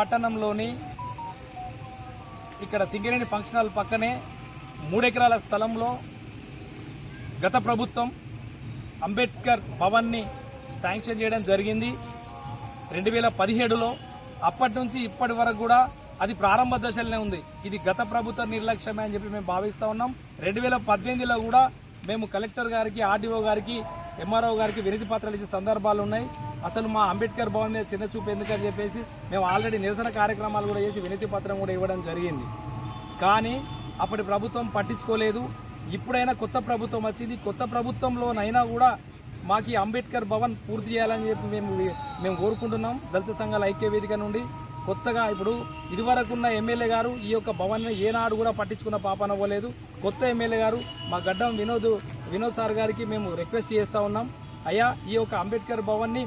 పట్టణంలోని ఇక్కడ Singareni function hall పక్కనే మూడెకరాల స్థలంలో గత ప్రభుత్వం అంబేద్కర్ భవన్ని శాంక్షన్ చేయడం జరిగింది. రెండు వేల పదిహేడులో అప్పటి నుంచి ఇప్పటి వరకు కూడా అది ప్రారంభ దశలోనే ఉంది. ఇది గత ప్రభుత్వ నిర్లక్ష్యమే అని చెప్పి మేము భావిస్తూ ఉన్నాం. రెండు వేల పద్దెనిమిదిలో కూడా మేము కలెక్టర్ గారికి ఆర్డీఓ గారికి ఎంఆర్ఓ గారికి వినతి పత్రాలు ఇచ్చే సందర్భాలు ఉన్నాయి. అసలు మా అంబేద్కర్ భవన్ మీద చిన్న చూపు ఎందుకని చెప్పేసి మేము ఆల్రెడీ నిరసన కార్యక్రమాలు కూడా చేసి వినతి పత్రం కూడా ఇవ్వడం జరిగింది. కానీ అప్పటి ప్రభుత్వం పట్టించుకోలేదు. ఇప్పుడైనా కొత్త ప్రభుత్వం వచ్చింది. కొత్త ప్రభుత్వంలోనైనా కూడా మాకు అంబేద్కర్ భవన్ పూర్తి చేయాలని చెప్పి మేము మేము కోరుకుంటున్నాం. దళిత సంఘాల ఐక్య వేదిక నుండి కొత్తగా ఇప్పుడు ఇదివరకున్న ఎమ్మెల్యే గారు ఈ యొక్క భవన్ని ఏనాడు కూడా పట్టించుకున్న పాపన పోలేదు కొత్త ఎమ్మెల్యే గారు మా గడ్డం వినోద్ వినోద్ సార్ గారికి మేము రిక్వెస్ట్ చేస్తూ ఉన్నాం. అయ్యా ఈ యొక్క అంబేద్కర్ భవన్ని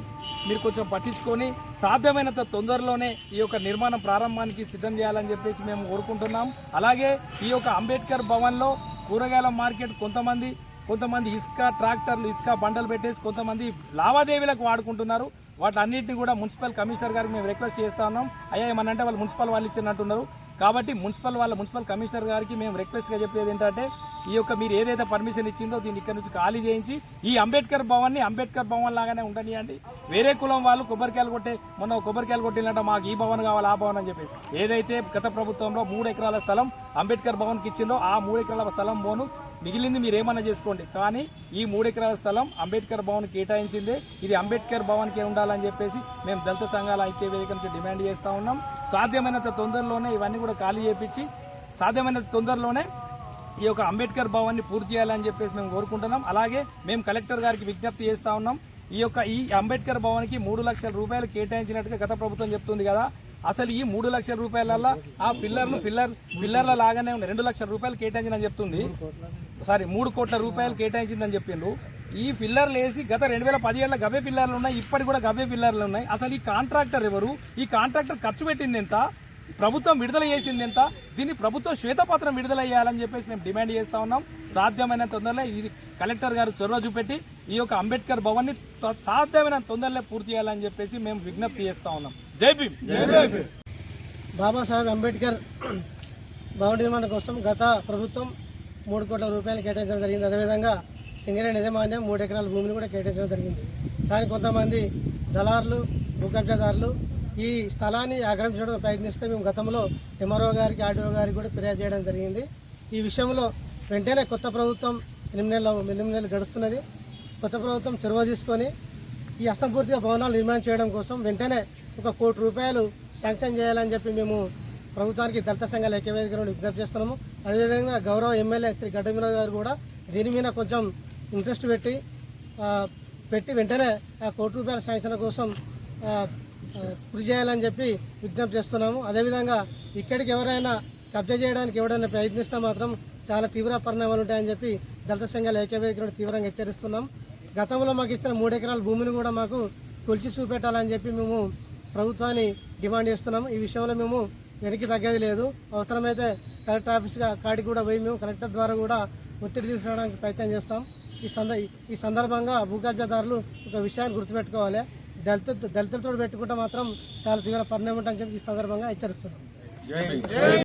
మీరు కొంచెం పట్టించుకొని సాధ్యమైనంత తొందరలోనే ఈ యొక్క నిర్మాణం ప్రారంభానికి సిద్ధం చేయాలని చెప్పేసి మేము కోరుకుంటున్నాం. అలాగే ఈ యొక్క అంబేద్కర్ భవన్లో కూరగాయల మార్కెట్ కొంతమంది కొంతమంది ఇసుక ట్రాక్టర్లు ఇసుక బండలు పెట్టేసి కొంతమంది లావాదేవీలకు వాడుకుంటున్నారు. వాటన్నిటిని కూడా మున్సిపల్ కమిషనర్ గారికి మేము రిక్వెస్ట్ చేస్తా ఉన్నాం. అయ్యా ఏమనంటే వాళ్ళు మున్సిపల్ వాళ్ళు ఇచ్చినట్టున్నారు. కాబట్టి మున్సిపల్ వాళ్ళ మున్సిపల్ కమిషనర్ గారికి మేము రిక్వెస్ట్గా చెప్పేది ఏంటంటే ఈ యొక్క మీరు ఏదైతే పర్మిషన్ ఇచ్చిందో దీన్ని ఇక్కడ నుంచి ఖాళీ చేయించి ఈ అంబేద్కర్ భవన్ని అంబేద్కర్ భవన్ లాగానే ఉండనియండి. వేరే కులం వాళ్ళు కొబ్బరికాయలు కొట్టే మొన్న కొబ్బరికాయలు కొట్టినట్ట మాకు ఈ భవన్ కావాలి ఆ భవన్ అని చెప్పేసి. ఏదైతే గత ప్రభుత్వంలో మూడు ఎకరాల స్థలం అంబేద్కర్ భవన్కి ఇచ్చిందో ఆ మూడు ఎకరాల స్థలం పోను మిగిలింది మీరు ఏమన్నా చేసుకోండి. కానీ ఈ మూడు ఎకరాల స్థలం అంబేద్కర్ భవన్ కేటాయించిందే. ఇది అంబేద్కర్ భవన్కే ఉండాలని చెప్పేసి మేము దళిత సంఘాల ఐక్య వేదిక నుంచి డిమాండ్ చేస్తూ ఉన్నాం. సాధ్యమైనంత తొందరలోనే ఇవన్నీ కూడా ఖాళీ చేపించి సాధ్యమైనంత తొందరలోనే ఈ యొక్క అంబేద్కర్ భవన్ని పూర్తి చేయాలని చెప్పేసి మేము కోరుకుంటున్నాం. అలాగే మేము కలెక్టర్ గారికి విజ్ఞప్తి చేస్తా ఉన్నాం. ఈ యొక్క ఈ అంబేద్కర్ భవన్కి మూడు లక్షల రూపాయలు కేటాయించినట్టుగా గత ప్రభుత్వం చెప్తుంది కదా. అసలు ఈ మూడు లక్షల రూపాయలల్లో ఆ పిల్లర్ను పిల్లర్ పిల్లర్ల లాగానే ఉన్న రెండు లక్షల రూపాయలు కేటాయించిందని చెప్తుంది. సారీ మూడు కోట్ల రూపాయలు కేటాయించిందని చెప్పిండ్రు. ఈ పిల్లర్లు వేసి గత రెండు వేల పదిహేడులో గబే పిల్లర్లు ఉన్నాయి. ఇప్పటి కూడా గబే పిల్లర్లు ఉన్నాయి. అసలు ఈ కాంట్రాక్టర్ ఎవరు? ఈ కాంట్రాక్టర్ ఖర్చు పెట్టింది ఎంత? ప్రభుత్వం విడుదల చేసింది ఎంత? దీన్ని ప్రభుత్వం శ్వేతపత్రం విడుదల చేయాలని చెప్పేసి మేము డిమాండ్ చేస్తా ఉన్నాం. సాధ్యమైన తొందరలో ఇది కలెక్టర్ గారు చొరవ చూపెట్టి ఈ యొక్క అంబేద్కర్ భవన్ని త- సాధ్యమైన తొందరలో పూర్తి చేయాలని చెప్పేసి మేము విజ్ఞప్తి చేస్తా ఉన్నాం. జై భీమ్! జై భీమ్! బాబాసాహెబ్ అంబేద్కర్ భవన నిర్మాణం కోసం గత ప్రభుత్వం మూడు కోట్ల రూపాయలు కేటాయించడం జరిగింది. అదేవిధంగా సింగరేణి యజమాన్యం మూడు ఎకరాల భూమిని కూడా కేటాయించడం జరిగింది. కానీ కొంతమంది దళారులు భూ కబ్జాదారులు ఈ స్థలాన్ని ఆక్రమించడం ప్రయత్నిస్తే మేము గతంలో ఎంఆర్ఓ గారికి ఆర్డీఓ గారికి కూడా ఫిర్యాదు చేయడం జరిగింది. ఈ విషయంలో వెంటనే కొత్త ప్రభుత్వం ఎనిమిది నెలలు ఎనిమిది నెలలు గడుస్తున్నది. కొత్త ప్రభుత్వం చొరవ తీసుకొని ఈ అసంపూర్తిగా భవనాలు నిర్మాణం చేయడం కోసం వెంటనే ఒక కోటి రూపాయలు శాంక్షన్ చేయాలని చెప్పి మేము ప్రభుత్వానికి దళిత సంఘాల ఐక్యవేదిక నుండి విజ్ఞప్తి చేస్తున్నాము. అదేవిధంగా గౌరవ ఎమ్మెల్యే శ్రీ గడ్డమిన గారు కూడా దీని మీద కొంచెం ఇంట్రెస్ట్ పెట్టి పెట్టి వెంటనే ఆ కోటి రూపాయల శాంక్షన్ కోసం కృషి చేయాలని చెప్పి విజ్ఞప్తి చేస్తున్నాము. అదేవిధంగా ఇక్కడికి ఎవరైనా కబ్జా చేయడానికి ఎవరైనా ప్రయత్నిస్తే మాత్రం చాలా తీవ్ర పరిణామాలు ఉంటాయని చెప్పి దళిత సంఘాల ఐక్యవేదిక తీవ్రంగా హెచ్చరిస్తున్నాం. గతంలో మాకు ఇచ్చిన మూడు ఎకరాల భూమిని కూడా మాకు కొలిచి చూపెట్టాలని చెప్పి మేము ప్రభుత్వాన్ని డిమాండ్ చేస్తున్నాం. ఈ విషయంలో మేము వెనక్కి తగ్గేది లేదు. అవసరమైతే కలెక్టర్ ఆఫీస్గా కాడికి కూడా పోయి మేము కలెక్టర్ ద్వారా కూడా ఒత్తిడి తీసుకురావడానికి ప్రయత్నం చేస్తాం. ఈ సంద ఈ సందర్భంగా భూగర్భదారులు ఒక విషయాన్ని గుర్తుపెట్టుకోవాలి. దళిత దళితులతో పెట్టుకుంటే మాత్రం చాలా తీవ్ర పరిణామం ఉంటుందని చెప్పి ఈ సందర్భంగా హెచ్చరిస్తున్నాం.